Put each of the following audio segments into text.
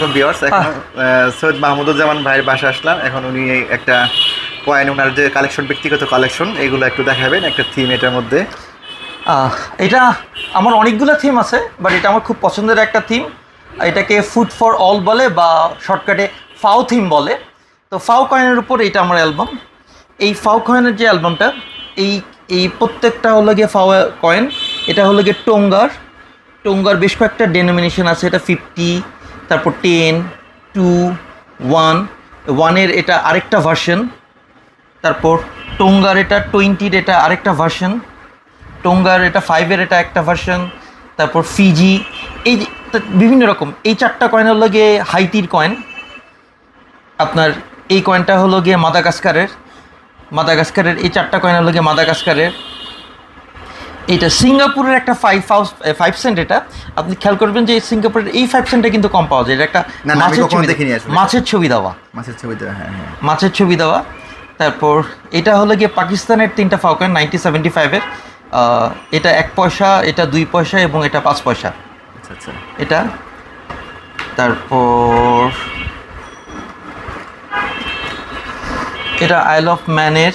আলাইকুম ভিউয়ার্স। এখন সৈয়দ মাহমুদুজ্জামান ভাইয়ের বাসা আসলাম। এখন উনি একটা কয়েন ওনার যে কালেকশন ব্যক্তিগত কালেকশন এগুলো একটু দেখাবেন একটা থিম এটার মধ্যে। এটা আমার অনেকগুলো থিম আছে বাট এটা আমার খুব পছন্দের একটা থিম এটাকে ফুড ফর অল বলে বা শর্টকাটে ফাও থিম বলে। তো ফাও কয়েনের উপর এটা আমার অ্যালবাম এই ফাও কয়েনের যে অ্যালবামটা এই এই প্রত্যেকটা হলো গিয়ে ফাও কয়েন। এটা হলো গিয়ে টোঙ্গার। টোঙ্গার বেশ কয়েকটা ডেনোমিনেশন আছে এটা ফিফটি তারপর টেন টু ওয়ান ওয়ানের এটা আরেকটা ভার্সন তারপর টোঙ্গার এটা টোয়েন্টির এটা আরেকটা ভার্সন টোঙ্গার এটা ফাইভের এটা একটা ভার্সন তারপর ফিজি এই বিভিন্ন রকম। এই চারটা কয়েন হলো গিয়ে হাইতির কয়েন আপনার এই কয়েনটা হলো গিয়ে মাদাগাস্কারের মাদাগাস্কারের এই চারটা কয়েন হলো গিয়ে মাদাগাস্কারের এটা সিঙ্গাপুরের একটা ফাইভ হাউস ফাইভ সেন্ট এটা। আপনি খেয়াল করবেন যে সিঙ্গাপুরের এই ফাইভ সেন্টটা কিন্তু কম পাওয়া যায়। এটা একটা মাছের ছবি। মাছের ছবি দেওয়া। মাছের ছবিতে হ্যাঁ হ্যাঁ। মাছের ছবি দেওয়া। তারপর এটা হলো গিয়ে পাকিস্তানের তিনটা ফাউকেন নাইনটিন সেভেন্টি ফাইভের এটা এক পয়সা এটা দুই পয়সা এবং এটা পাঁচ পয়সা। আচ্ছা আচ্ছা। এটা। তারপর এটা আইল অফ ম্যানের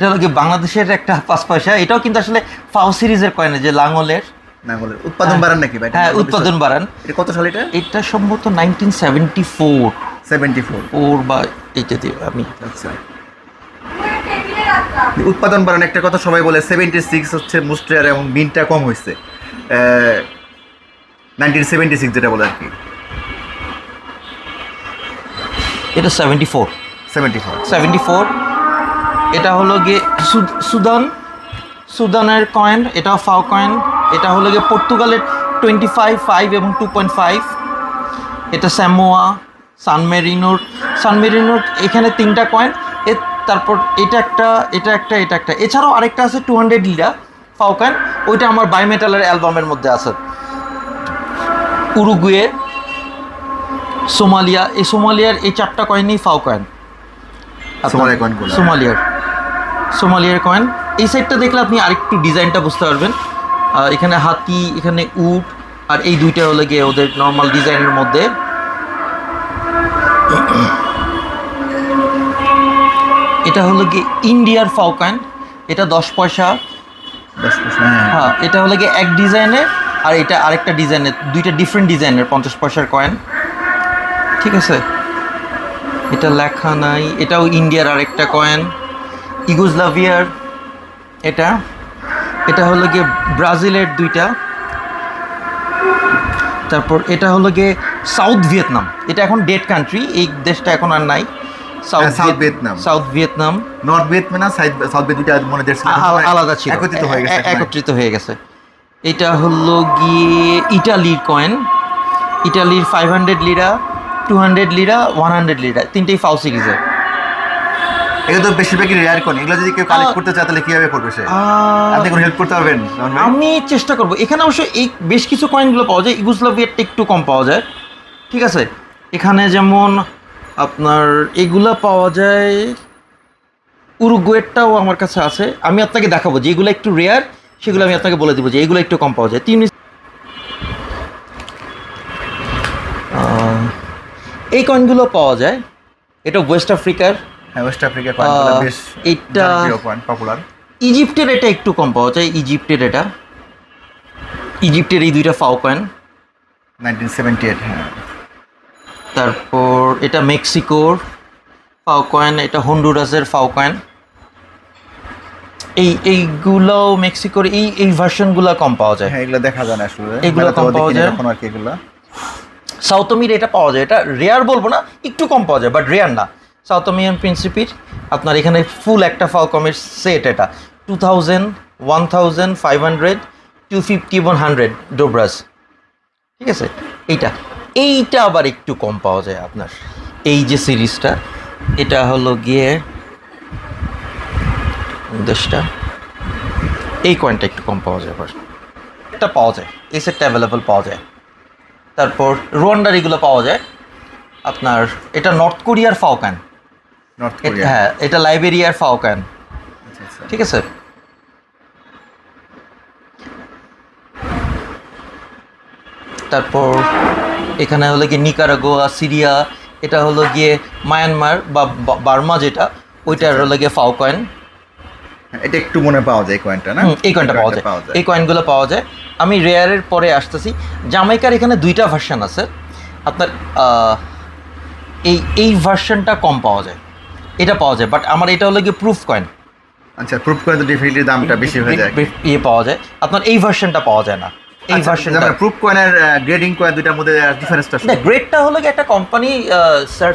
এটা হলো বাংলাদেশের একটা পাঁচ পয়সা। এটাও কিন্তু আসলে ফাও সিরিজের কয়েন যে লাঙ্গলের না বলে উৎপাদন বাড়ান নাকি ভাই? হ্যাঁ উৎপাদন বাড়ান। এটা কত সাল এটা? এটা সম্ভবত nineteen seventy four seventy four or বা এইটা দিয়ে আমি। আচ্ছা। উৎপাদন বাড়ান একটা কথা সবাই বলে সেভেন্টি সিক্স হচ্ছে মুস্ট্রিয়ার এবং মিনটা কম হয়েছে। নাইনটিন সেভেন্টি সিক্স যেটা বলে আর কি। এটা seventy four seventy four seventy four এটা হলো গিয়ে সুদান সুদানের কয়েন এটা ফাও কয়েন এটা হলো গিয়ে পর্তুগালের টোয়েন্টি ফাইভ ফাইভ এবং টু পয়েন্ট ফাইভ এটা স্যামোয়া সানমেরিনোর সানমেরিনোর এখানে তিনটা কয়েন এ তারপর এটা একটা এটা একটা এটা একটা। এছাড়াও আরেকটা আছে টু হান্ড্রেড লিরা ফাও কয়েন ওইটা আমার বাইমেটালের অ্যালবামের মধ্যে আছে। উরুগুয়ে সোমালিয়া এই সোমালিয়ার এই চারটা কয়েনই ফাও কয়েন। সোমালিয়ার। সোমালিয়ার কয়েন। এই সাইডটা দেখলে আপনি আরেকটু ডিজাইনটা বুঝতে পারবেন। এখানে হাতি এখানে উট আর এই দুইটা হলে গিয়ে ওদের নর্মাল ডিজাইনের মধ্যে। এটা হলো গিয়ে ইন্ডিয়ার ফাও কয়েন। এটা দশ পয়সা। হ্যাঁ হ্যাঁ। হ্যাঁ এটা হলো গিয়ে এক ডিজাইনের আর এটা আরেকটা ডিজাইনের দুইটা ডিফারেন্ট ডিজাইনের পঞ্চাশ পয়সার কয়েন। ঠিক আছে? এটা লেখা নাই এটাও ইন্ডিয়ার আরেকটা কয়েন। ইগুজলাভিয়ার এটা এটা হলো গিয়ে ব্রাজিলের দুইটা। তারপর এটা হলো গিয়ে সাউথ ভিয়েতনাম। এটা এখন ডেড কান্ট্রি এই দেশটা এখন আর নাই। হ্যাঁ, South Vietnam. South Vietnam. North Vietnam south south দুইটা মনে দেশ আলাদা ছিল। একত্রিত হয়ে গেছে একত্রিত হয়ে গেছে। এটা হলো গিয়ে ইটালির কয়েন ইটালির five hundred lira two hundred lira one hundred lira তিনটেই ফাউ সিরিজের এগুলো তো বেশিরভাগই রেয়ার কোন এগুলো যদি কেউ কালেক্ট করতে চায় তাহলে কীভাবে করবে সে? আপনি কোনো হেল্প করতে পারবেন আমি চেষ্টা করব। এখানে অবশ্য এই বেশ কিছু কয়েনগুলো পাওয়া যায়। ইগুসলাভিয়ারটা একটু কম পাওয়া যায়। ঠিক আছে? এখানে যেমন আপনার এগুলা পাওয়া যায়। উরুগুয়েরটাও আমার কাছে আছে। আমি আপনাকে দেখাবো যেগুলো একটু রেয়ার সেগুলো আমি আপনাকে বলে দেবো যে এগুলো একটু কম পাওয়া যায়। তিন এই কয়েনগুলো পাওয়া যায়। এটা ওয়েস্ট আফ্রিকার ওয়েস্ট আফ্রিকা বেশ এটা- পপুলার ইজিপ্টের এটা একটু কম পাওয়া যায় ইজিপ্টের এটা। ইজিপ্টের এই দুইটা ফাও কয়েন নাইনটিন সেভেন্টি এইট হ্যাঁ। তারপর এটা মেক্সিকোর ফাও কয়েন এটা হন্ডুরাসের ফাও কয়েন এই এইগুলো মেক্সিকোর এই এই ভার্সনগুলো কম পাওয়া যায়। হ্যাঁ এগুলো দেখা যায় না আসলে। এগুলো কম পাওয়া যায়। এখন আর কি এগুলো। সাউথ আমির এটা পাওয়া যায়। এটা রেয়ার বলব না একটু কম পাওয়া যায় বাট রেয়ার না। সাউথ আমিয়ান প্রিন্সিপির আপনার এখানে ফুল একটা ফালকমের সেট এটা। Two thousand one thousand five hundred two fifty one hundred dobras ঠিক আছে? এইটা। এইটা আবার একটু কম পাওয়া যায় আপনার। এই যে সিরিজটা, এটা হলো গিয়ে দেশটা। এই কয়েনটা একটু কম পাওয়া যায় আবার। এটা পাওয়া যায়। এই সেটটা অ্যাভেলেবল পাওয়া যায়। তারপর রোয়ান্ডার এগুলো পাওয়া যায়। আপনার, এটা নর্থ কোরিয়ার ফাওকান হ্যাঁ এটা লাইবেরিয়ার ফাওকান আচ্ছা, আচ্ছা। ঠিক আছে? তারপর এখানে হলো গিয়ে নিকারাগোয়া সিরিয়া এটা হলো গিয়ে মায়ানমার বা বার্মা যেটা ওইটার হলো গিয়ে ফাও কয়েন এটা একটু মনে পাওয়া যায় কয়েনটা না? এই কয়েনটা পাওয়া যায়। এই কয়েনগুলো পাওয়া যায়। আমি রেয়ারের পরে আসতেছি। জামাইকার এখানে দুইটা ভার্সন আছে। আপনার এই এই ভার্সনটা কম পাওয়া যায়। এটা পাওয়া যায় বাট আমার এটা হলো কি প্রুফ কয়েন আচ্ছা প্রুফ কয়েন তো ডেফিনেটলি দামটা বেশি হয়ে যায়। ইয়ে পাওয়া যায়। আপনার এই ভার্সনটা পাওয়া যায় না। এই ভার্সনটা প্রুফ কয়েনের গ্রেডিং কয়েন দুটার মধ্যে ডিফারেন্সটা না গ্রেডটা হলো গিয়ে একটা কোম্পানি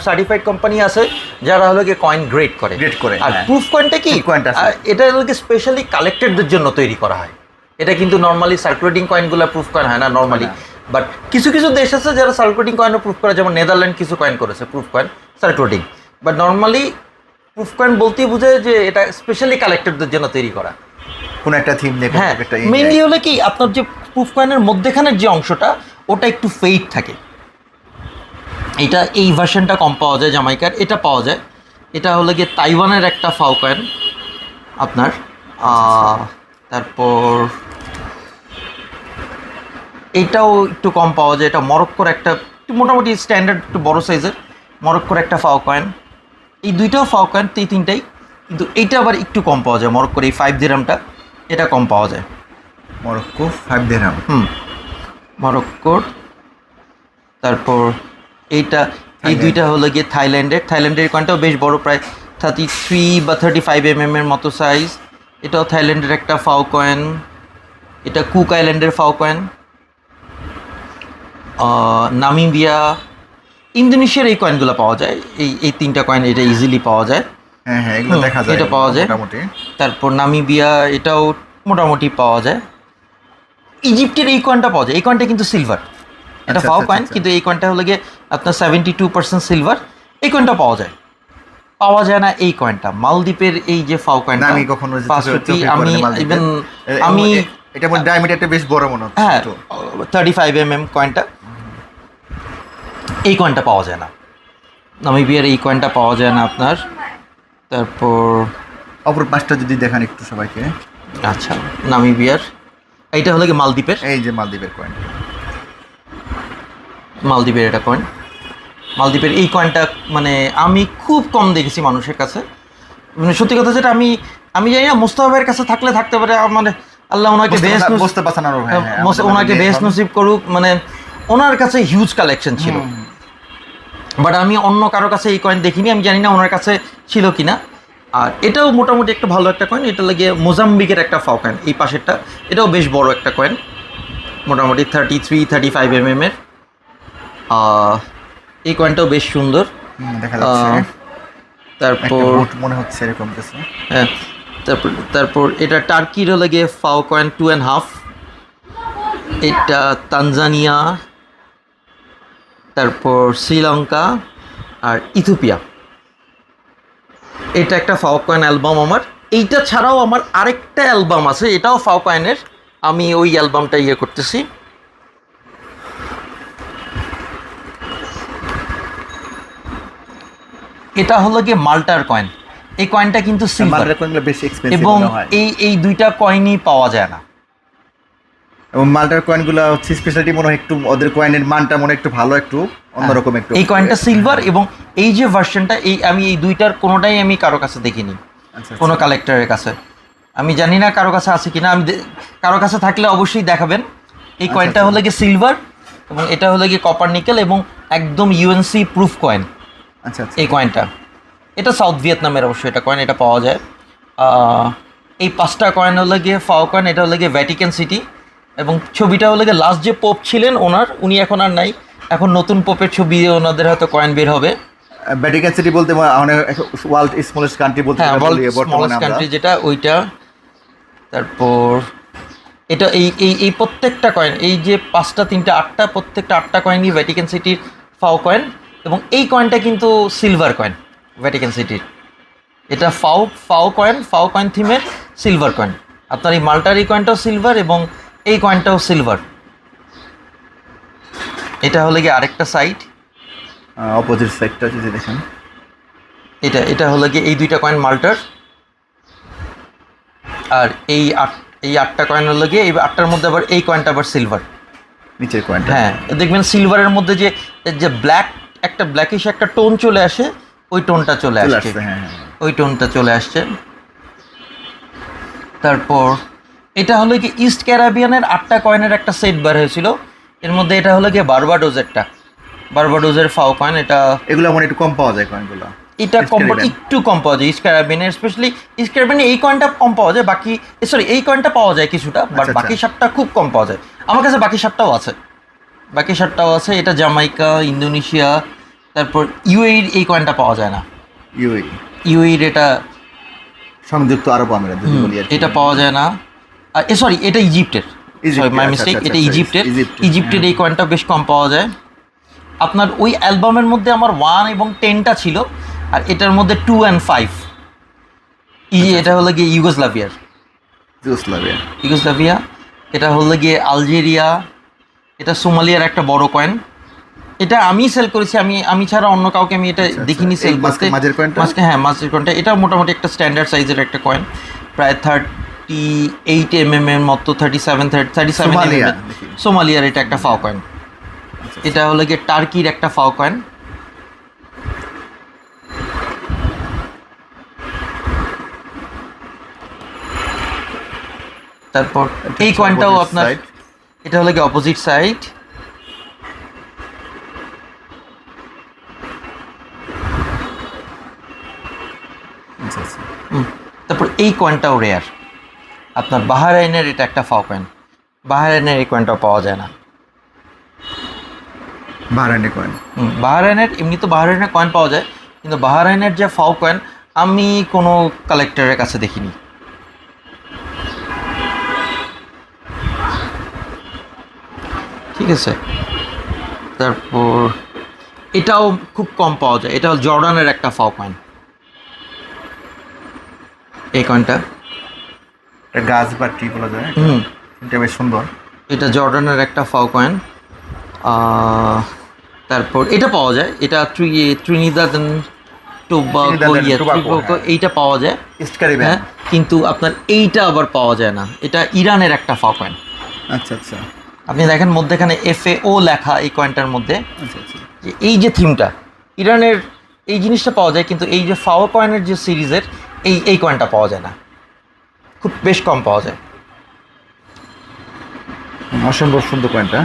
সার্টিফাইড কোম্পানি আছে যারা হলো গিয়ে কয়েন গ্রেড করে। Grade করে, আর হ্যাঁ। প্রুফ কয়েনটা কি? কয়েনটা। এটা হলো গিয়ে স্পেশালি কালেক্টেডদের জন্য তৈরি করা হয়। এটা কিন্তু নর্মালি সার্কুলেটিং কয়েনগুলো প্রুফ কয়েন হয় না নর্মালি বাট কিছু কিছু দেশ আছে যারা সার্কুলেটিং কয়েনও প্রুফ করে যেমন নেদারল্যান্ড কিছু কয়েন করেছে proof coin circulating but normally proof coin বলতেই বোঝায় যে এটা স্পেশালি কালেক্টরদের জন্য তৈরি করা। কোন একটা থিম নিয়ে হ্যাঁ একটা মেইনলি হলো কি আপনার যে প্রুফ কয়েনের মধ্যেখানের যে অংশটা ওটা একটু ফেইট থাকে। এটা এই ভার্সনটা কম পাওয়া যায় জামাইকার এটা পাওয়া যায়। এটা হলো গিয়ে তাইওয়ানের একটা ফাও কয়েন আপনার তারপর এটাও একটু কম পাওয়া যায়। এটা মরক্কোর একটা একটু মোটামুটি স্ট্যান্ডার্ড একটু বড় সাইজের মরক্কোর একটা ফাও কয়েন এই দুইটাও ফাও কয়েন এই তিনটাই কিন্তু এইটা আবার একটু কম পাওয়া যায়। মরক্কোর এই ফাইভ দিরামটা এটা কম পাওয়া যায়। মরক্কো ফাইভ দেরাম হুম। মরক্কোর তারপর এইটা এই দুইটা হলো গিয়ে থাইল্যান্ডের থাইল্যান্ডের কয়েনটাও বেশ বড় প্রায় থার্টি থ্রি বা থার্টি ফাইভ এম এর মতো সাইজ এটাও থাইল্যান্ডের একটা ফাও কয়েন এটা কুক আইল্যান্ডের ফাও কয়েন নামিবিয়া ইন্দোনেশিয়ার এই কয়েনগুলো পাওয়া যায়। এই এই তিনটা কয়েন এটা ইজিলি পাওয়া যায়। হ্যাঁ হ্যাঁ এগুলো দেখা যায় এটা পাওয়া যায়। মোটামুটি। তারপর নামিবিয়া এটাও মোটামুটি পাওয়া যায়। ইজিপ্টের এই কয়েনটা পাওয়া যায়। এই কয়েনটা কিন্তু সিলভার এটা আচ্ছা, ফাও আচ্ছা, কয়েন আচ্ছা। কিন্তু এই কয়েনটা হলো গিয়ে আপনার সেভেন্টি টু পার্সেন্ট সিলভার এই কয়েনটা পাওয়া যায়। পাওয়া যায় না এই কয়েনটা মালদ্বীপের এই যে ফাও কয়েনটা আমি কখনো আমি ইভেন আমি এটা ডায়মিটারটা বেশ বড় মনে হচ্ছে হ্যাঁ থার্টি ফাইভ এম এম কয়েনটা এই কয়েনটা পাওয়া যায় না। নামিবিয়ার এই কয়েনটা পাওয়া যায় না আপনার। তারপর অপর পাঁচটা যদি দেখান একটু সবাইকে। আচ্ছা নামিবিয়ার। এইটা হলো কি মালদ্বীপের? এই যে মালদ্বীপের কয়েন মালদ্বীপের এটা কয়েন মালদ্বীপের এই কয়েনটা মানে আমি খুব কম দেখেছি মানুষের কাছে। মানে সত্যি কথা যেটা আমি আমি জানি না মোস্তফা ভাইয়ের কাছে থাকলে থাকতে পারে মানে আল্লাহ ওনাকে বেশ হ্যাঁ, ওনাকে বেশ নসিব করুক মানে ওনার কাছে হিউজ কালেকশন ছিল। বাট আমি অন্য কারও কাছে এই কয়েন দেখিনি আমি জানি না ওনার কাছে ছিল কিনা। আর এটাও মোটামুটি একটা ভালো একটা কয়েন এটা লাগে মোজাম্বিকের একটা ফাও কয়েন এই পাশেরটা। এটাও বেশ বড় একটা কয়েন মোটামুটি thirty three thirty five M M এর এই কয়েনটাও বেশ সুন্দর। দেখা যাচ্ছে। তারপর মনে হচ্ছে এরকম কিছু। হ্যাঁ তারপর তারপর এটা টার্কির হলে গিয়ে FAO coin two and half এটা তানজানিয়া তারপর শ্রীলঙ্কা আর ইথিওপিয়া। এটা একটা ফাও কয়েন অ্যালবাম আমার। এইটা ছাড়াও আমার আরেকটা অ্যালবাম আছে এটাও ফাও কয়েনের আমি ওই অ্যালবামটা ইয়ে করতেছি। এটা হলো গিয়ে মাল্টার কয়েন। এই কয়েনটা কিন্তু সিলভার এবং এই এই দুইটা কয়েনই পাওয়া যায় না। এবং মালটার কয়েনগুলো হচ্ছে স্পেশালিটি মনে হয় একটু ওদের কয়েনের মানটা মনে একটু ভালো একটু অন্যরকম একটু। হ্যাঁ। এই কয়েনটা সিলভার এবং এই যে ভার্সনটা এই আমি এই দুইটার কোনোটাই আমি কারও কাছে দেখিনি। আচ্ছা, কোনো কালেক্টরের কাছে। আমি জানি না কারও কাছে আছে কিনা আমি কারও কাছে থাকলে অবশ্যই দেখাবেন। এই আচ্ছা, কয়েনটা আচ্ছা। হলো গিয়ে সিলভার এবং এটা হলো গিয়ে কপার নিকেল এবং একদম ইউএনসি প্রুফ কয়েন আচ্ছা আচ্ছা। এই কয়েনটা এটা সাউথ ভিয়েতনামের অবশ্যই এটা কয়েন এটা পাওয়া যায়। এই পাঁচটা কয়েন হলো গিয়ে ফাও কয়েন এটা হলো গিয়ে ভ্যাটিকান সিটি এবং ছবিটা হলো লাস্ট যে পোপ ছিলেন ওনার উনি এখন আর নাই। এখন নতুন পোপের ছবি ওনাদের হয়তো কয়েন বের হবে। ভ্যাটিকান সিটি বলতে অনেক ওয়ার্ল্ড স্মলেস্ট কান্ট্রি বলতে হ্যাঁ ওয়ার্ল্ড স্মলেস্ট কান্ট্রি যেটা ওইটা। তারপর এটা এই এই এই প্রত্যেকটা কয়েন এই যে পাঁচটা তিনটা আটটা প্রত্যেকটা আটটা কয়েনই ভ্যাটিকান সিটির ফাও কয়েন এবং এই কয়েনটা কিন্তু সিলভার কয়েন ভ্যাটিকান সিটির এটা ফাও ফাও কয়েন ফাও কয়েন থিমের সিলভার কয়েন আপনার এই মাল্টার এই কয়েনটাও সিলভার এবং এই কয়েনটাও সিলভার এটা হলো গিয়ে আরেকটা সাইড অপোজিট সাইডটা যদি দেখেন। এটা এটা হলো গিয়ে এই দুইটা কয়েন মাল্টার। আর এই আট এই আটটা কয়েন হলো গিয়ে এই আটটার মধ্যে আবার এই কয়েনটা আবার সিলভার নিচের কয়েনটা হ্যাঁ দেখবেন সিলভারের মধ্যে যে যে ব্ল্যাক একটা ব্ল্যাকিশ একটা টোন চলে আসে ওই টোনটা চলে আসছে। হ্যাঁ হ্যাঁ। ওই টোনটা চলে আসছে। তারপর এটা হলো কি ইস্ট ক্যারাবিয়ানের আটটা কয়েনের একটা সেট বার হয়েছিল। এর মধ্যে এটা হলো কি বারবাডোজেরটা বারবাডোজের ফাও কয়েন এটা এগুলো মনে একটু কম পাওয়া যায় কয়েনগুলো এটা কম একটু কম পাওয়া যায় ইস্ট ক্যারাবিয়ানের স্পেশালি ইস্ট ক্যারাবিয়ানে এই কয়েনটা কম পাওয়া যায় বাকি সরি এই কয়েনটা পাওয়া যায় কিছুটা বাট আচ্ছা, বাকি আচ্ছা। সাতটা খুব কম পাওয়া যায়। আমার কাছে বাকি সাতটাও আছে। বাকি সাতটাও আছে এটা জামাইকা ইন্দোনেশিয়া তারপর ইউএইর এই কয়েনটা পাওয়া যায় না। ইউই ইউএইর এটা সংযুক্ত আরব আমিরাত। এটা পাওয়া যায় না। সরি এটা ইজিপ্টের মাই আচ্ছা, মিস্টেক আচ্ছা, এটা আচ্ছা, ইজিপ্টের ইজিপ্টের, এই কয়েনটা বেশ কম পাওয়া যায়। আপনার ওই অ্যালবামের মধ্যে আমার ওয়ান এবং টেনটা ছিল আর এটার মধ্যে টু অ্যান্ড ফাইভ ই এটা হলো গিয়ে ইউগোস্লাভিয়ার। যুগোস্লাভিয়া ইউগোস্লাভিয়া এটা হলো গিয়ে আলজেরিয়া এটা সোমালিয়ার একটা বড় কয়েন এটা আমি সেল করেছি আমি আমি ছাড়া অন্য কাউকে আমি এটা আচ্ছা, দেখিনি আচ্ছা। সেল এই করতে। মাঝের coinটা? হ্যাঁ মাঝের কয়েনটা এটা মোটামুটি একটা স্ট্যান্ডার্ড সাইজের একটা কয়েন প্রায় থার্টি এইট এম এম এর মতো থার্টি সেভেন থার্টি সেভেন? সোমালিয়ার এটা একটা ফাও কয়েন এটা হলো গিয়ে টার্কির একটা ফাও কয়েন তারপর এই কয়েনটাও আপনার এটা হলো গিয়ে অপোজিট সাইড আচ্ছা, আচ্ছা। তারপর এই কয়েনটাও রেয়ার আপনার বাহারাইনের এটা একটা ফাও কয়েন বাহারাইনের এই কয়েনটাও পাওয়া যায় না। বাহরাইনি কয়েন হুম, বাহারাইনের এমনি তো বাহারাইনের কয়েন পাওয়া যায় কিন্তু বাহারাইনের যে ফাও কয়েন আমি কোনো কালেক্টরের কাছে দেখিনি। ঠিক আছে। তারপর এটাও খুব কম পাওয়া যায়। এটা জর্ডানের একটা ফাও কয়েন এই কয়েনটা গাছ বা টি বলা যায়। এটা বেশ সুন্দর। এটা জর্ডানের একটা ফাও কয়েন। তারপর এটা পাওয়া যায়। এটা ট্রি টোবাকো ইয়ে Tobago, টোবাকো হ্যাঁ। এইটা পাওয়া যায়। ইস্ট ক্যারিবিয়ান হ্যাঁ কিন্তু আপনার এইটা আবার পাওয়া যায় না। এটা ইরানের একটা ফাও কয়েন। আচ্ছা আচ্ছা। আপনি দেখেন মধ্যেখানে এফ এ ও লেখা এই কয়েনটার মধ্যে। আচ্ছা আচ্ছা। যে এই যে থিমটা ইরানের এই জিনিসটা পাওয়া যায় কিন্তু এই যে ফাও কয়েনের যে সিরিজের এই এই কয়েনটা পাওয়া যায় না। খুব বেশ কম পাওয়া যায়। অসম্ভব সুন্দর কয়েনটা